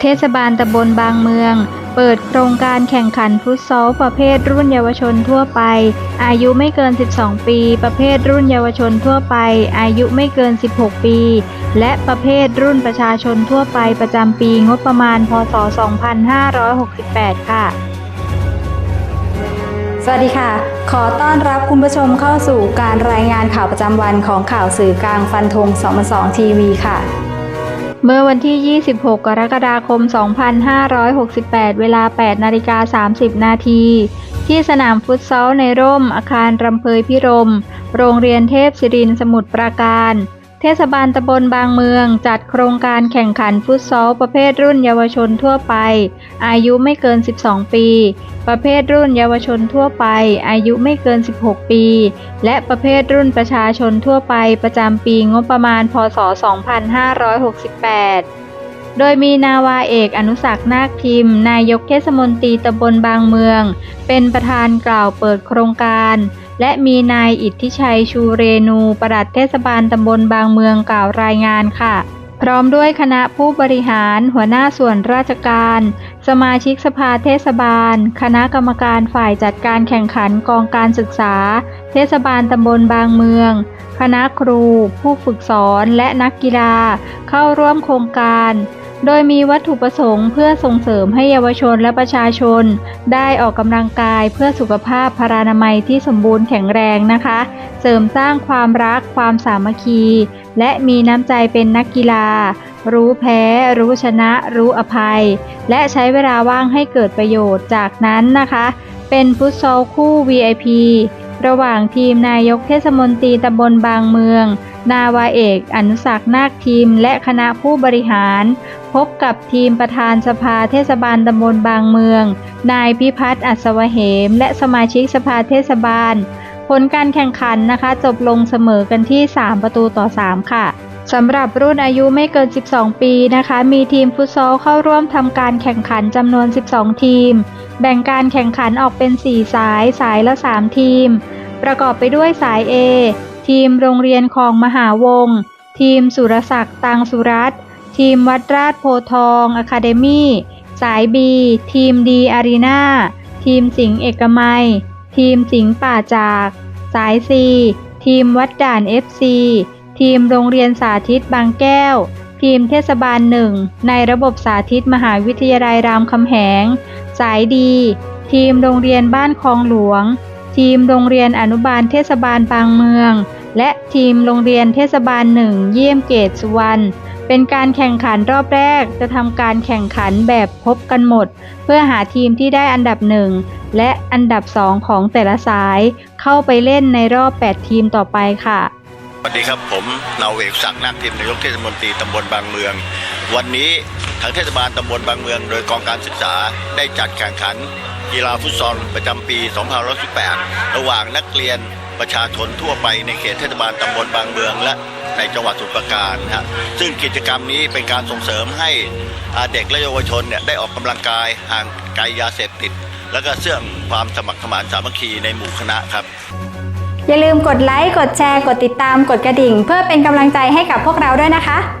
เทศบาลตำบลบางเมือง เปิดโครงการแข่งขันฟุตซอลประเภทรุ่นเยาวชนทั่วไป อายุไม่เกิน 12 ปี ประเภทรุ่นเยาวชนทั่วไป อายุไม่เกิน 16 ปี และประเภทรุ่นประชาชนทั่วไปประจำปีงบประมาณ พศ 2568 ค่ะสวัสดีค่ะ ขอต้อนรับคุณผู้ชมเข้าสู่การรายงานข่าวประจำวันของข่าวสื่อกลางฟันธง2 2ทีวีค่ะ เมื่อวันที่ 26 กรกฎาคม 2568 เวลา 8 นาฬิกา 30 นาที ที่สนามฟุตซอลในร่มอาคารรำเพยพิรม โรงเรียนเทพศิรินสมุทรปราการ เทศบาลตำบลบางเมือง จัดโครงการแข่งขันฟุตซอล ประเภทรุ่นเยาวชนทั่วไป อายุไม่เกิน 12 ปี ประเภทรุ่นเยาวชนทั่วไป อายุไม่เกิน 16 ปี และประเภทรุ่นประชาชนทั่วไปประจำปีงบประมาณ พศ 2568โดยมีนาวาเอกอนุสักนาคทิม นายกเทศมนตรีตำบลบางเมือง เป็นประธานกล่าวเปิดโครงการ และมีนายอิทธิชัยชูเรนู ปลัดเทศบาลตำบลบางเมืองกล่าวรายงานค่ะ พร้อมด้วยคณะผู้บริหาร หัวหน้าส่วนราชการ สมาชิกสภาเทศบาล คณะกรรมการฝ่ายจัดการแข่งขันกองการศึกษา เทศบาลตำบลบางเมือง คณะครู ผู้ฝึกสอนและนักกีฬา เข้าร่วมโครงการ โดยมีวัตถุประสงค์เพื่อส่งเสริมให้เยาวชนและประชาชน ได้ออกกำลังกายเพื่อสุขภาพพรานามัยที่สมบูรณ์แข็งแรงนะคะ เสริมสร้างความรักความสามัคคี และมีน้ำใจเป็นนักกีฬา รู้แพ้ รู้ชนะ รู้อภัย และใช้เวลาว่างให้เกิดประโยชน์จากนั้นนะคะ เป็นฟุตซอลคู่ VIP ระหว่างทีมนายกเทศมนตรีตำบลบางเมือง นาวาเอกอนุสักนาคทีมและคณะผู้บริหาร พบกับทีมประธานสภาเทศบาลตำบลบางเมือง นายพิพัฒน์อัศวเหม และสมาชิกสภาเทศบาล ผลการแข่งขันนะคะจบลงเสมอกันที่ 3 ประตูต่อ 3 ค่ะสำหรับรุ่นอายุไม่เกิน 12 ปีนะคะ มีทีมฟุตซอลเข้าร่วมทำการแข่งขันจำนวน 12 ทีม แบ่งการแข่งขันออกเป็น 4 สาย สายละ 3 ทีม ประกอบไปด้วยสาย A ทีมโรงเรียนของมหาวงศ์ทีมสุรศักดิ์ตังสุรัตทีมวัดราชโพทองอะคาเดมี่ สาย B ทีมดีอารีนาทีมสิงห์เอกมัย ทีมสิงห์ป่าจาก สาย C ทีมวัดด่าน FC ทีมโรงเรียนสาธิตบางแก้ว ทีมเทศบาลหนึ่งในระบบสาธิตมหาวิทยาลัยรามคำแหง สายดี ทีมโรงเรียนบ้านคลองหลวง ทีมโรงเรียนอนุบาลเทศบาลบางเมือง และทีมโรงเรียนเทศบาลหนึ่งเยี่ยมเกตสุวรรณเป็นการแข่งขันรอบแรกจะทำการแข่งขันแบบพบกันหมด เพื่อหาทีมที่ได้อันดับหนึ่งและอันดับสองของแต่ละสาย เข้าไปเล่นในรอบ 8 ทีมต่อไปค่ะ สวัสดีครับผมนาเอกศักดิ์นาคทิมนายกเทศมนตรีตำบลบางเมือง วันนี้ทางเทศบาลตำบลบางเมือง โดยกองการศึกษาได้จัดแข่งขัน กีฬาฟุตซอลประจำปี 2518 ระหว่างนักเรียนประชาชนทั่วไปในเขตเทศบาลตำบลบางเมืองและในจังหวัดสมุพรปราการนะฮะซึ่งกิจกรรมนี้เป็นการส่งเสริมให้เด็กและเยาวชนเนี่ยได้ออกกำลังกายห่างไกลยาเสพติด แล้วก็เสื่อมความสมัครสมานสามัคคีในหมู่คณะครับ อย่าลืมกดไลค์ กดแชร์ กดติดตาม กดกระดิ่ง เพื่อเป็นกำลังใจให้กับพวกเราด้วยนะคะ